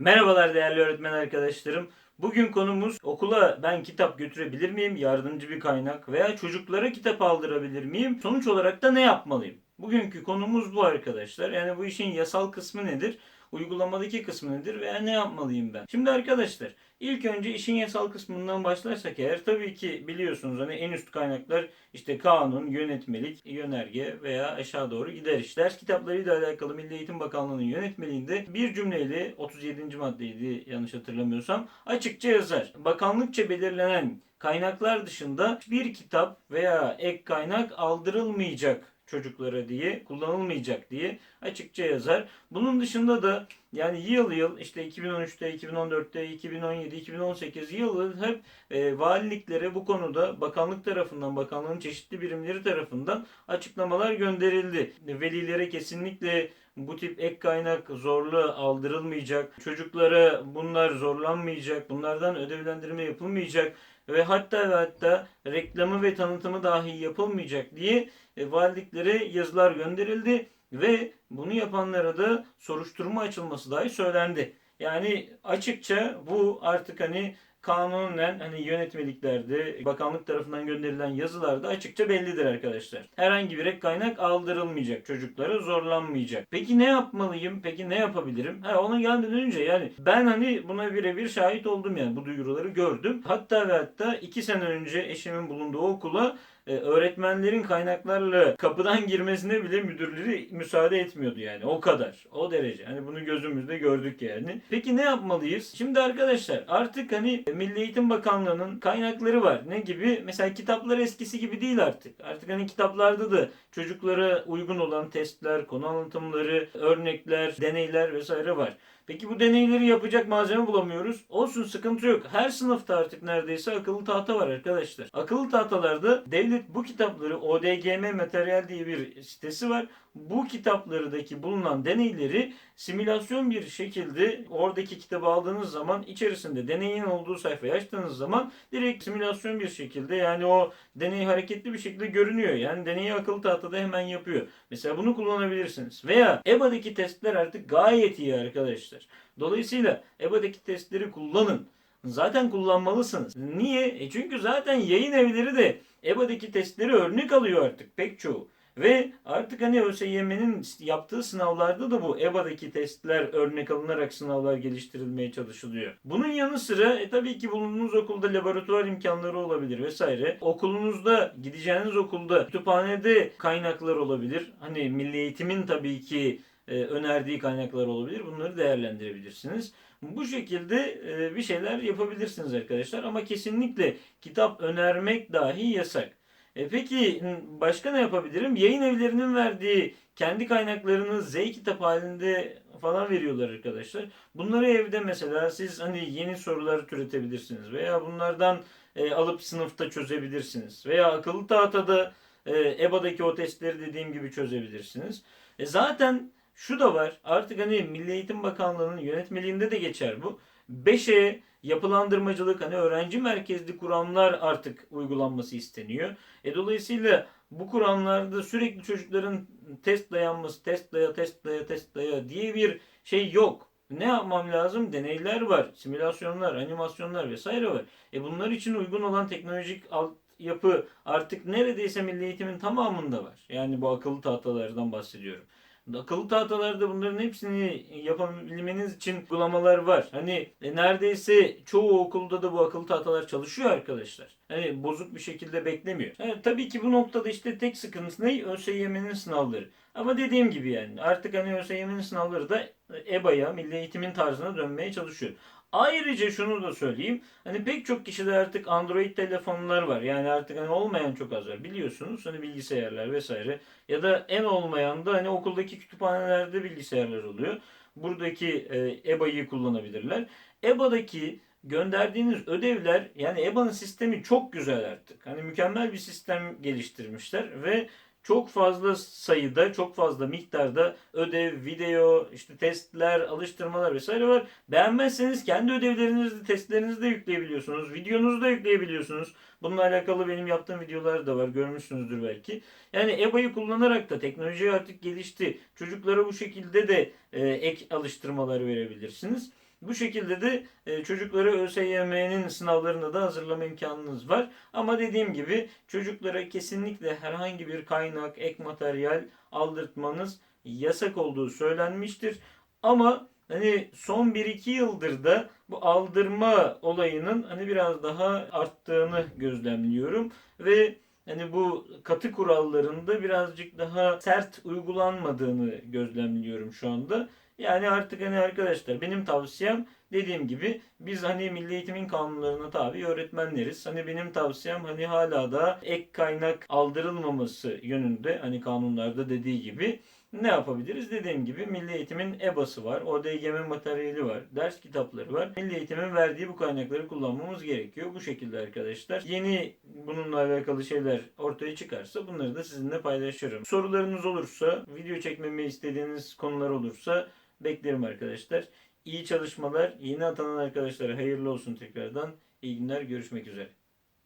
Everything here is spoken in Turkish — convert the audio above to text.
Merhabalar değerli öğretmen arkadaşlarım. Bugün konumuz okula ben kitap götürebilir miyim? Yardımcı bir kaynak veya çocuklara kitap aldırabilir miyim? Sonuç olarak da ne yapmalıyım? Bugünkü konumuz bu arkadaşlar. Yani bu işin yasal kısmı nedir? Uygulamadaki kısmı nedir veya ne yapmalıyım ben? Şimdi arkadaşlar ilk önce işin yasal kısmından başlarsak eğer tabii ki biliyorsunuz hani en üst kaynaklar işte kanun, yönetmelik, yönerge veya aşağı doğru gider iş. Ders kitaplarıyla alakalı Milli Eğitim Bakanlığı'nın yönetmeliğinde bir cümleyle 37. maddeydi yanlış hatırlamıyorsam açıkça yazar. Bakanlıkça belirlenen kaynaklar dışında bir kitap veya ek kaynak aldırılmayacak çocuklara diye kullanılmayacak diye açıkça yazar. Bunun dışında da yani yıl yıl işte 2013'te, 2014'te, 2017, 2018 yıl yıl hep e, valiliklere bu konuda bakanlık tarafından, bakanlığın çeşitli birimleri tarafından açıklamalar gönderildi. Velilere kesinlikle bu tip ek kaynak zorlu aldırılmayacak. Çocuklara bunlar zorlanmayacak. Bunlardan ödevlendirme yapılmayacak ve hatta ve hatta reklamı ve tanıtımı dahi yapılmayacak diye e, valiliklere yazılar gönderildi ve bunu yapanlara da soruşturma açılması dahi söylendi. Yani açıkça bu artık hani kanunen hani yönetmeliklerde bakanlık tarafından gönderilen yazılarda açıkça bellidir arkadaşlar. Herhangi bir ek kaynak aldırılmayacak çocuklara zorlanmayacak. Peki ne yapmalıyım? Peki ne yapabilirim? Ha ona gelmeden önce yani ben hani buna birebir şahit oldum yani bu duyuruları gördüm. Hatta ve hatta iki sene önce eşimin bulunduğu okula e, öğretmenlerin kaynaklarla kapıdan girmesine bile müdürleri müsaade etmiyordu yani. O kadar. O derece. Hani bunu gözümüzde gördük yani. Peki ne yapmalıyız? Şimdi arkadaşlar artık hani Milli Eğitim Bakanlığı'nın kaynakları var. Ne gibi? Mesela kitaplar eskisi gibi değil artık. Artık hani kitaplarda da çocuklara uygun olan testler konu anlatımları örnekler deneyler vesaire var. Peki bu deneyleri yapacak malzeme bulamıyoruz. Olsun sıkıntı yok. Her sınıfta artık neredeyse akıllı tahta var arkadaşlar. Akıllı tahtalarda devlet bu kitapları ODGM Materyal diye bir sitesi var. Bu kitaplardaki bulunan deneyleri simülasyon bir şekilde oradaki kitabı aldığınız zaman içerisinde deneyin olduğu sayfayı açtığınız zaman direkt simülasyon bir şekilde yani o deney hareketli bir şekilde görünüyor. Yani deneyi akıllı tahtada hemen yapıyor. Mesela bunu kullanabilirsiniz. Veya EBA'daki testler artık gayet iyi arkadaşlar. Dolayısıyla EBA'daki testleri kullanın. Zaten kullanmalısınız. Niye? E çünkü zaten yayın evleri de EBA'daki testleri örnek alıyor artık pek çoğu. Ve artık hani ÖSYM'nin yaptığı sınavlarda da bu EBA'daki testler örnek alınarak sınavlar geliştirilmeye çalışılıyor. Bunun yanı sıra e, tabii ki bulunduğunuz okulda laboratuvar imkanları olabilir vesaire. Okulunuzda gideceğiniz okulda kütüphanede kaynaklar olabilir. Hani milli eğitimin tabii ki e, önerdiği kaynaklar olabilir. Bunları değerlendirebilirsiniz. Bu şekilde e, bir şeyler yapabilirsiniz arkadaşlar ama kesinlikle kitap önermek dahi yasak. E peki başka ne yapabilirim? Yayın evlerinin verdiği kendi kaynaklarını Z kitap halinde falan veriyorlar arkadaşlar. Bunları evde mesela siz hani yeni sorular türetebilirsiniz veya bunlardan e, alıp sınıfta çözebilirsiniz veya akıllı tahtada e, EBA'daki o testleri dediğim gibi çözebilirsiniz. E zaten şu da var. Artık hani Milli Eğitim Bakanlığı'nın yönetmeliğinde de geçer bu. 5'e yapılandırmacılık hani öğrenci merkezli kuramlar artık uygulanması isteniyor. E dolayısıyla bu kuramlarda sürekli çocukların test dayanması, test daya, test daya, test daya diye bir şey yok. Ne yapmam lazım? Deneyler var, simülasyonlar, animasyonlar vesaire var. E bunlar için uygun olan teknolojik alt yapı artık neredeyse milli eğitimin tamamında var. Yani bu akıllı tahtalardan bahsediyorum. Akıllı tahtalarda bunların hepsini yapabilmeniz için uygulamalar var. Hani e, neredeyse çoğu okulda da bu akıllı tahtalar çalışıyor arkadaşlar. Hani bozuk bir şekilde beklemiyor. Yani tabii ki bu noktada işte tek sıkıntısı ne? ÖSYM'nin sınavları. Ama dediğim gibi yani artık hani ÖSYM'nin sınavları da EBA'ya, milli eğitimin tarzına dönmeye çalışıyor. Ayrıca şunu da söyleyeyim. Hani pek çok kişide artık Android telefonlar var. Yani artık hani olmayan çok az var. Biliyorsunuz hani bilgisayarlar vesaire. Ya da en olmayan da hani okuldaki kütüphanelerde bilgisayarlar oluyor. Buradaki e, EBA'yı kullanabilirler. EBA'daki gönderdiğiniz ödevler yani EBA'nın sistemi çok güzel artık. Hani mükemmel bir sistem geliştirmişler ve çok fazla sayıda, çok fazla miktarda ödev, video, işte testler, alıştırmalar vesaire var. Beğenmezseniz kendi ödevlerinizi, testlerinizi de yükleyebiliyorsunuz. Videonuzu da yükleyebiliyorsunuz. Bununla alakalı benim yaptığım videolar da var. Görmüşsünüzdür belki. Yani EBA'yı kullanarak da teknoloji artık gelişti. Çocuklara bu şekilde de e, ek alıştırmalar verebilirsiniz. Bu şekilde de e, çocukları ÖSYM'nin sınavlarına da hazırlama imkanınız var. Ama dediğim gibi çocuklara kesinlikle herhangi bir kaynak, ek materyal aldırtmanız yasak olduğu söylenmiştir. Ama hani son 1-2 yıldır da bu aldırma olayının hani biraz daha arttığını gözlemliyorum ve hani bu katı kurallarında birazcık daha sert uygulanmadığını gözlemliyorum şu anda. Yani artık hani arkadaşlar benim tavsiyem dediğim gibi biz hani milli eğitimin kanunlarına tabi öğretmenleriz. Hani benim tavsiyem hani hala da ek kaynak aldırılmaması yönünde hani kanunlarda dediği gibi ne yapabiliriz? Dediğim gibi Milli Eğitim'in EBA'sı var, ODGM materyali var, ders kitapları var. Milli Eğitim'in verdiği bu kaynakları kullanmamız gerekiyor. Bu şekilde arkadaşlar. Yeni bununla alakalı şeyler ortaya çıkarsa bunları da sizinle paylaşırım. Sorularınız olursa, video çekmemi istediğiniz konular olursa beklerim arkadaşlar. İyi çalışmalar. Yeni atanan arkadaşlara hayırlı olsun tekrardan. İyi günler. Görüşmek üzere.